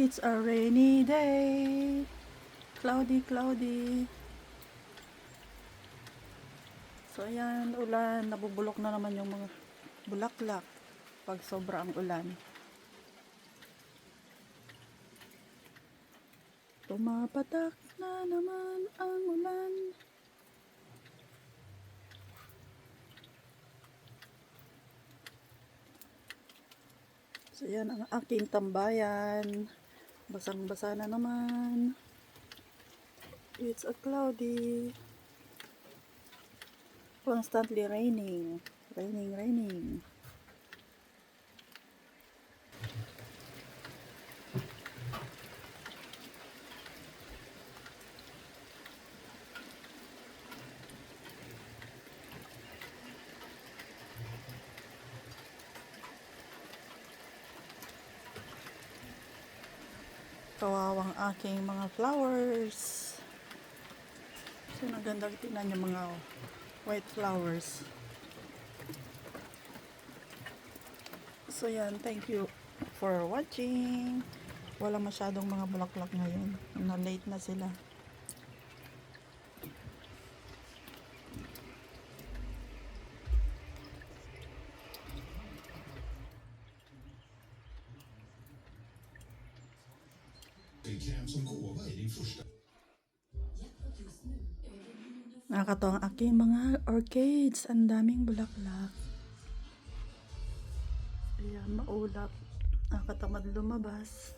It's a rainy day. Cloudy, cloudy. So ayan, ulan. Nabubulok na naman yung mga bulaklak pag sobra ang ulan. Tumapatak na naman ang ulan. So yan ang aking tambayan. Basang-basa na naman. It's a cloudy. Constantly raining. Raining, raining. Kawawang aking mga flowers. So, nagandang tingnan yung mga white flowers. So, yan. Thank you for watching. Wala masyadong mga bulaklak ngayon. Na late na sila. Kräm som gåva i din första Nakakatawa ang aking mga orchids. Ang daming bulaklak. Ayan, maulap. Nakatamad lumabas.